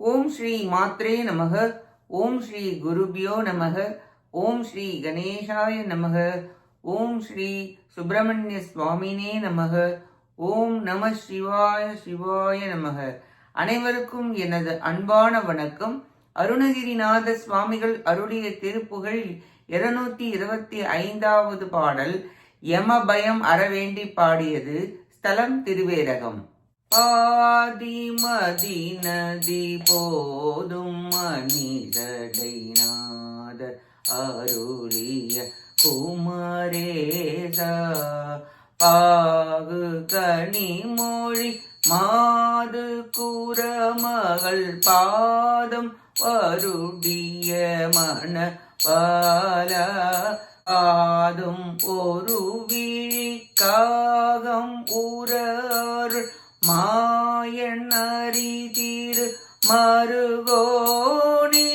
ஓம் ஸ்ரீ மாத்ரே நமக ஓம் ஸ்ரீ குருபியோ நமக ஓம் ஸ்ரீ கணேசாய நமக ஓம் ஸ்ரீ சுப்பிரமணிய சுவாமினே நமக ஓம் நம சிவாய சிவாய நமக. அனைவருக்கும் எனது அன்பான வணக்கம். அருணகிரிநாத சுவாமிகள் அருளிய திருப்புகழில் இருநூத்தி இருபத்தி ஐந்தாவது பாடல் யமபயம் அறவேண்டி பாடியது ஸ்தலம் திருவேரகம். ஆதிமதி நதி போதும் மனிதடைநாத அருளிய குமரேசா பாகு கனி மொழி மாது குரமகள் பாதம் வருடிய மன பால. ஆதும் ஒரு விழிக்காகம் மாயன் அறிதீர் மருகோணி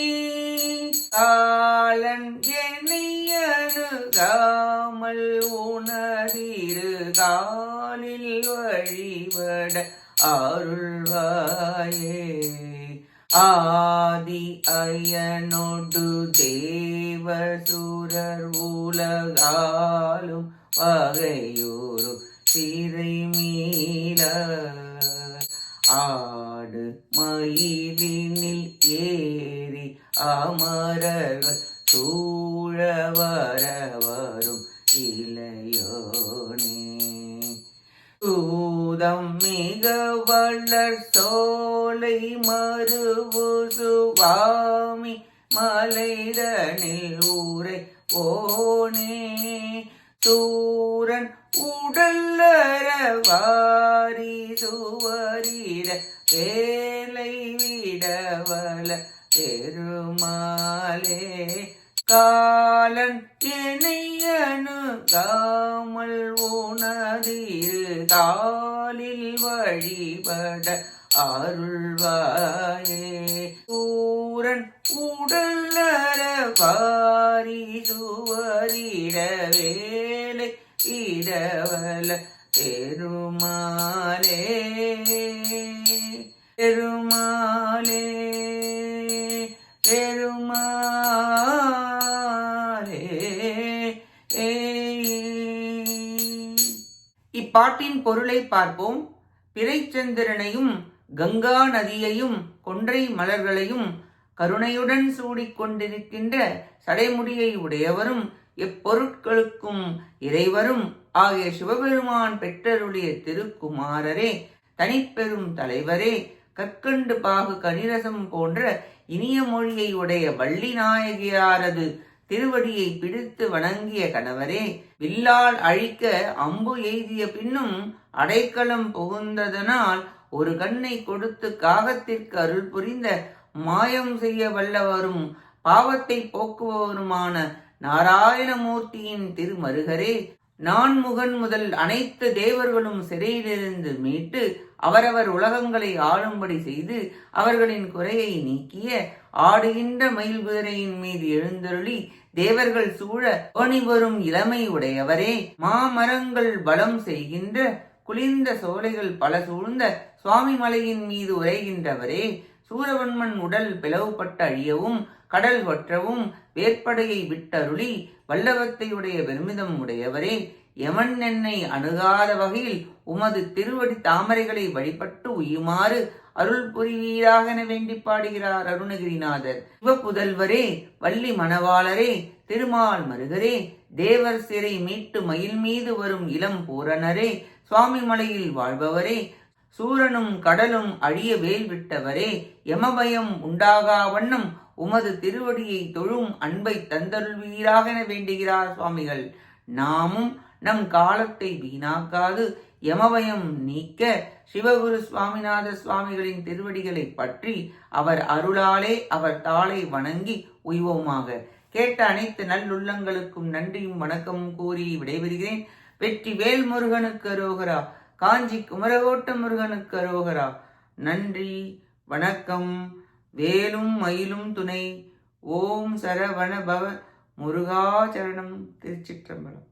காலன் எண்ணியனுகாமல் உணரீரு காலில் வழிபட அருள்வாயே. ஆதி அயனொடு தேவசுரர் உலகாலும் வகையூரு சிறை ஏறி அமரர்கள் சூழ வர வரும் இளையோனே சூதம் மிக வளர் சோலை மறுபுசுவாமி மலைதனில் ஊரை ஓனே சூரன் உடல்லற வாரி சுவரிட வேலை விடவல பெருமாளே காலன் இணையனுகாமல் உணதிரு காலில் வழிபட அருள்வாயே. சூரன் உடல்லற வாரி சுவரிட இடவல. பெருமாளே பெருமாளே இப்பாட்டின் பொருளை பார்ப்போம். பிறைச்சந்திரனையும் கங்கா நதியையும் கொன்றை மலர்களையும் கருணையுடன் சூடிக் கொண்டிருக்கின்ற சடைமுடியை உடையவரும் எப்பொருட்களுக்கும் இறைவரும் ஆகிய சிவபெருமான் பெற்றருடைய திருக்குமாரரே தனிப்பெரும் தலைவரே கற்கண்டு பாகு கனிரசம் போன்ற இனிய மொழியை உடைய வள்ளி நாயகியாரது திருவடியை பிடித்து வணங்கிய கணவரே வில்லால் அழிக்க அம்பு எய்திய பின்னும் அடைக்கலம் புகுந்ததனால் ஒரு கண்ணை கொடுத்து காகத்திற்கு அருள் புரிந்த மாயம் செய்ய வல்லவரும் பாவத்தை போக்குபவருமான நாராயணமூர்த்தியின் திருமருகரே நான்முகன் முதல் அனைத்து தேவர்களும் சிறையிலிருந்து மீட்டு அவரவர் உலகங்களை ஆளும்படி செய்து அவர்களின் குறையை நீக்கிய ஆடுகின்ற மயில் குதிரையின் மீது எழுந்தருளி தேவர்கள் சூழ ஒனிவரும் இளமை உடையவரே மாமரங்கள் பலம் செய்கின்ற குளிர்ந்த சோலைகள் பல சூழ்ந்த சுவாமி மலையின் மீது உரைகின்றவரே சூரவன்மன் உடல் பிளவுபட்டு அழியவும் கடல் வற்றவும் வேற்படையை விட்டருளி வல்லவத்தையுடைய பெருமிதம் உடையவரே யமன் என்னை அணுகாத வகையில் உமது திருவடி தாமரைகளை வழிபட்டு உயுமாறு அருள் புரிவீராக என வேண்டி பாடுகிறார் அருணகிரிநாதர். சிவபுதல்வரே வள்ளி மணவாளரே திருமால் மருகரே தேவர் சிறை மீட்டு மயில் மீது வரும் இளம் பூரணரே சுவாமி மலையில் வாழ்பவரே சூரனும் கடலும் அழிய வேல் விட்டவரே யமபயம் உண்டாகா வண்ணம் உமது திருவடியை தொழும் அன்பை தந்தருள்வீராக என வேண்டுகிறார் சுவாமிகள். நாமும் நம் காலத்தை வீணாக்காது யமபயம் நீக்க சிவகுரு சுவாமிநாத சுவாமிகளின் திருவடிகளை பற்றி அவர் அருளாலே அவர் தாளை வணங்கி உய்வோமாக. கேட்ட அனைத்து நல்லுள்ளங்களுக்கும் நன்றியும் வணக்கமும் கூறி விடைபெறுகிறேன். வெற்றி வேல்முருகனுக்கு அரோகரா. காஞ்சி குமரகோட்ட முருகனுக்கு அரோகரா. நன்றி வணக்கம். வேலும் மயிலும் துணை. ஓம் சரவண பவ முருகாச்சரணம் திருச்சிற்றம்பலம்.